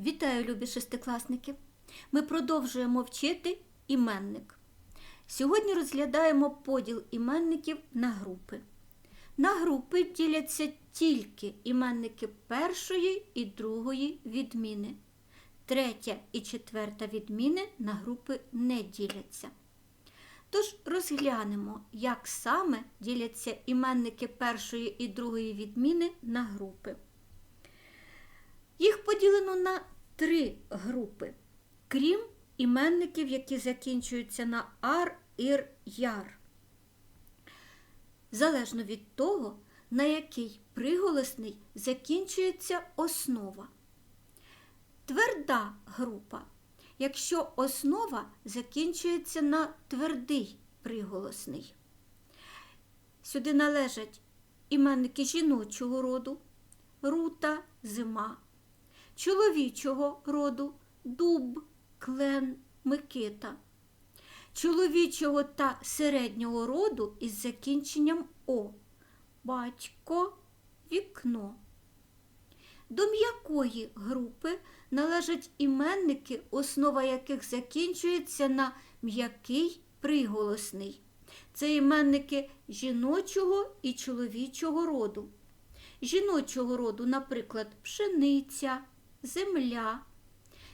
Вітаю, любі шестикласники! Ми продовжуємо вчити іменник. Сьогодні розглядаємо поділ іменників на групи. На групи діляться тільки іменники першої і другої відміни. Третя і четверта відміни на групи не діляться. Тож розглянемо, як саме діляться іменники першої і другої відміни на групи. Їх поділено на три групи, крім іменників, які закінчуються на ар, ір, яр. Залежно від того, на який приголосний закінчується основа. Тверда група, якщо основа закінчується на твердий приголосний. Сюди належать іменники жіночого роду, рута, зима, чоловічого роду дуб, клен, микита, чоловічого та середнього роду із закінченням О, батько, вікно. До м'якої групи належать іменники, основа яких закінчується на м'який приголосний. Це іменники жіночого і чоловічого роду. Жіночого роду, наприклад, пшениця, земля,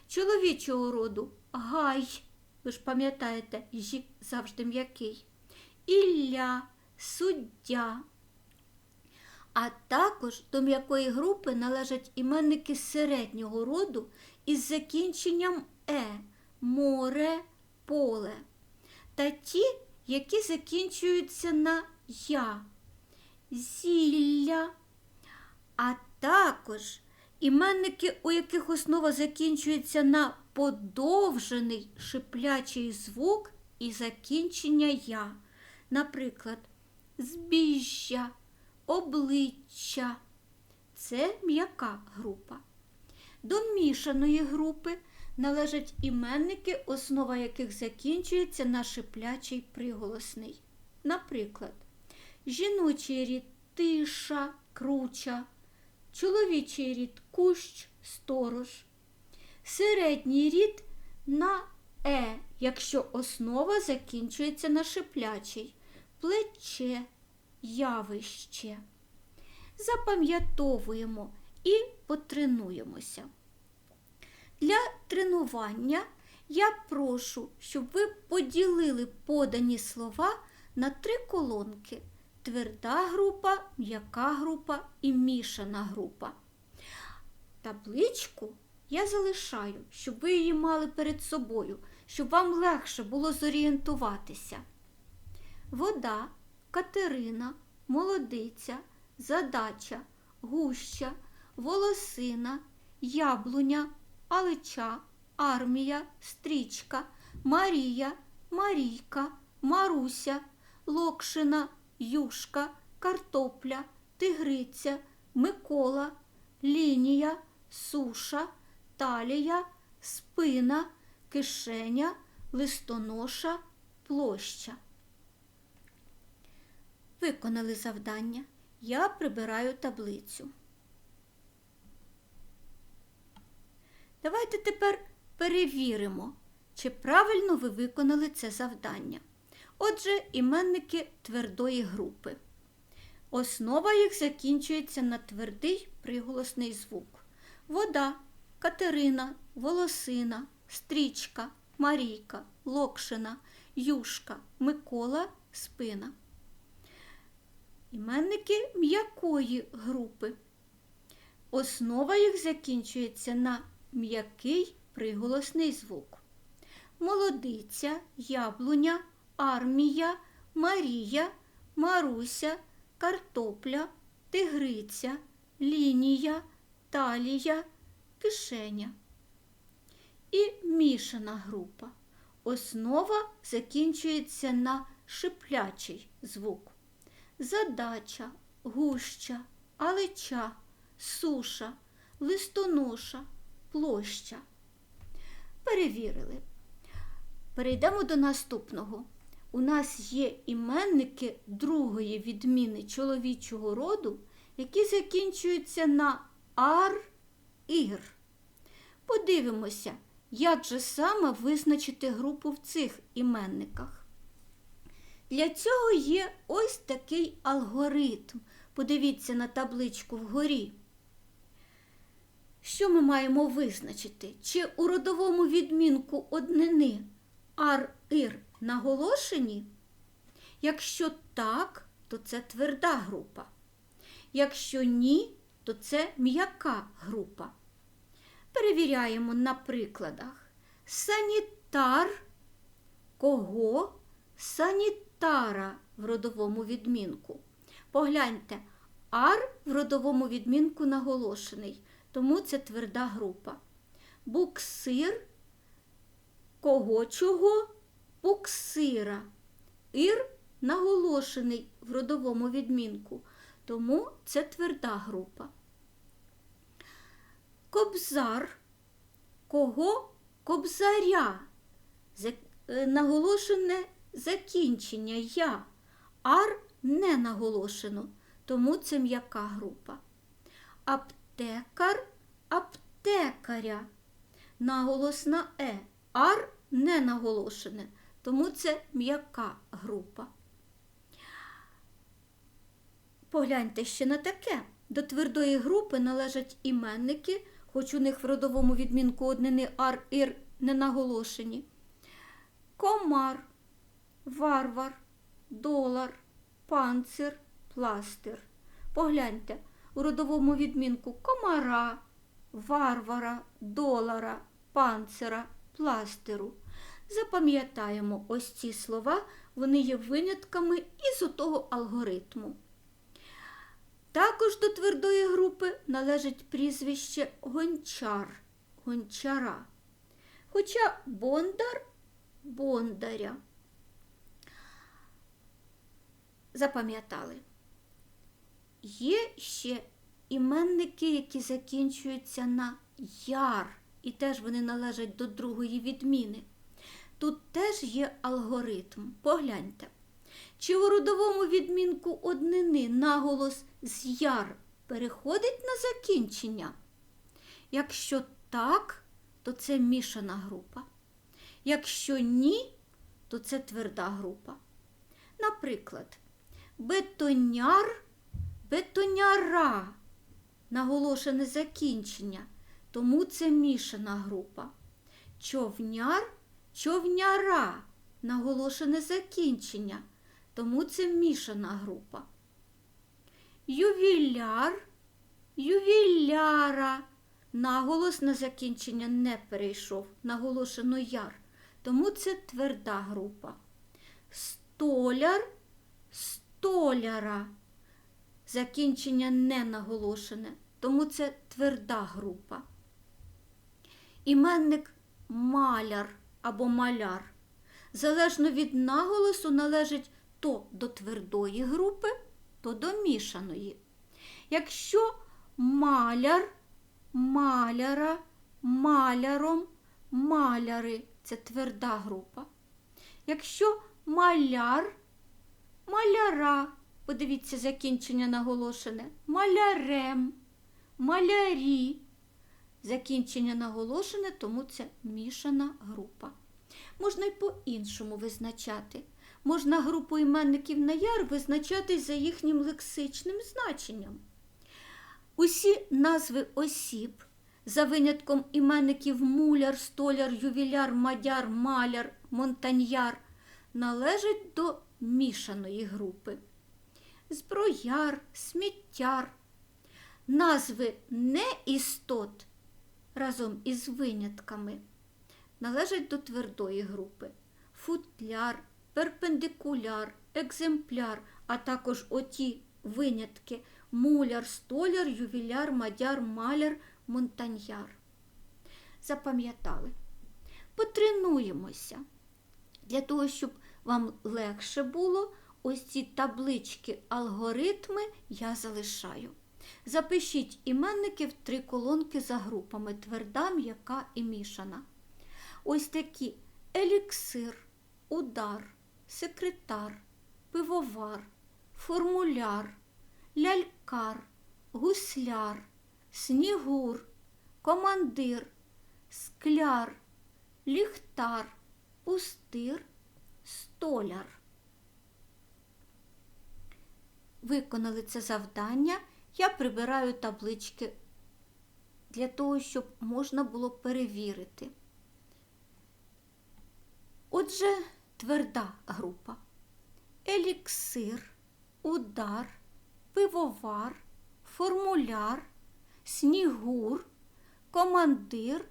чоловічого роду гай, ви ж пам'ятаєте, «ж» завжди м'який, ілля, суддя. А також до м'якої групи належать іменники середнього роду із закінченням е, море, поле. Та ті, які закінчуються на я, зілля, а також іменники, у яких основа закінчується на подовжений шиплячий звук і закінчення я. Наприклад, збіжжя, обличчя. Це м'яка група. До мішаної групи належать іменники, основа яких закінчується на шиплячий приголосний. Наприклад, жіночий рід тиша, круча, чоловічий рід кущ, сторож, середній рід на е, якщо основа закінчується на шиплячий, плече, явище. Запам'ятовуємо і потренуємося. Для тренування я прошу, щоб ви поділили подані слова на три колонки: тверда група, м'яка група і мішана група. Табличку я залишаю, щоб ви її мали перед собою, щоб вам легше було зорієнтуватися. Вода, Катерина, молодиця, задача, гуща, волосина, яблуня, алича, армія, стрічка, Марія, Марійка, Маруся, Локшина, Юшка, картопля, тигриця, Микола, лінія, суша, талія, спина, кишеня, листоноша, площа. Виконали завдання. Я прибираю таблицю. Давайте тепер перевіримо, чи правильно ви виконали це завдання. Отже, іменники твердої групи. Основа їх закінчується на твердий приголосний звук. Вода, Катерина, волосина, стрічка, Марійка, Локшина, Юшка, Микола, спина. Іменники м'якої групи. Основа їх закінчується на м'який приголосний звук. Молодиця, яблуня, армія, Марія, Маруся, картопля, тигриця, лінія, талія, кишеня. І мішана група. Основа закінчується на шиплячий звук. Задача, гуща, алеча, суша, листоноша, площа. Перевірили. Перейдемо до наступного. У нас є іменники другої відміни чоловічого роду, які закінчуються на ар, ір. Подивимося, як же саме визначити групу в цих іменниках. Для цього є ось такий алгоритм. Подивіться на табличку вгорі. Що ми маємо визначити? Чи у родовому відмінку однини ар ір наголошені? Якщо так, то це тверда група. Якщо ні, то це м'яка група. Перевіряємо на прикладах. Санітар кого? Санітара в родовому відмінку. Погляньте, ар в родовому відмінку наголошений, тому це тверда група. Буксир кого чого? Буксира. Ір наголошений в родовому відмінку, тому це тверда група. Кобзар кого? Кобзаря. Е, наголошене закінчення я. Ар не наголошено, тому це м'яка група. Аптекар аптекаря. Наголос на е. Ар не наголошене, тому це м'яка група. Погляньте ще на таке. До твердої групи належать іменники, хоч у них в родовому відмінку однини ар ір не наголошені. Комар, варвар, долар, панцир, пластир. Погляньте, у родовому відмінку комара, варвара, долара, панцира, пластиру. Запам'ятаємо ось ці слова, вони є винятками із отого алгоритму. Також до твердої групи належить прізвище гончар, гончара. Хоча бондар бондаря. Запам'ятали. Є ще іменники, які закінчуються на яр, і теж вони належать до другої відміни. Тут теж є алгоритм. Погляньте. Чи у родовому відмінку однини наголос з яр переходить на закінчення? Якщо так, то це мішана група. Якщо ні, то це тверда група. Наприклад, бетоняр, бетоняра наголошене закінчення, тому це мішана група. Човняр, човняра наголошене закінчення, тому це мішана група. Ювіляр, ювіляра. Наголос на закінчення не перейшов, наголошено яр, тому це тверда група. Столяр, столяра. Закінчення не наголошене, тому це тверда група. Іменник маляр або маляр. Залежно від наголосу належить то до твердої групи, то до мішаної. Якщо маляр, маляра, маляром, маляри це тверда група. Якщо маляр, маляра, подивіться закінчення наголошене, малярем, малярі. Закінчення наголошене, тому це мішана група. Можна й по-іншому визначати. Можна групу іменників на яр визначати за їхнім лексичним значенням. Усі назви осіб, за винятком іменників муляр, столяр, ювіляр, мадяр, маляр, монтаньяр, належать до мішаної групи. Зброяр, сміттяр, назви неістот разом із винятками належать до твердої групи. Футляр, перпендикуляр, екземпляр, а також оті винятки муляр, столяр, ювіляр, мадяр, маляр, монтаньяр. Запам'ятали. Потренуємося. Для того, щоб вам легше було, ось ці таблички, алгоритми я залишаю. Запишіть іменники в три колонки за групами тверда, м'яка і мішана. Ось такі еліксир, удар, секретар, пивовар, формуляр, лялькар, гусляр, снігур, командир, скляр, ліхтар, пустир, столяр. Виконали це завдання. Я прибираю таблички для того, щоб можна було перевірити. Отже, тверда група. Еліксир, удар, пивовар, формуляр, снігур, командир,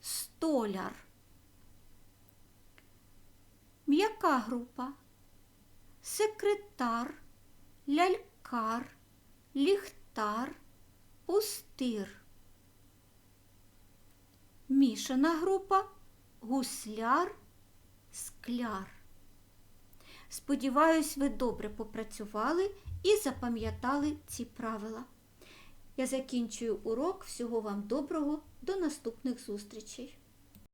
столяр. М'яка група. Секретар, лялькар, ліхтар, пустир. Мішана група гусляр, скляр. Сподіваюсь, ви добре попрацювали і запам'ятали ці правила. Я закінчую урок. Всього вам доброго. До наступних зустрічей!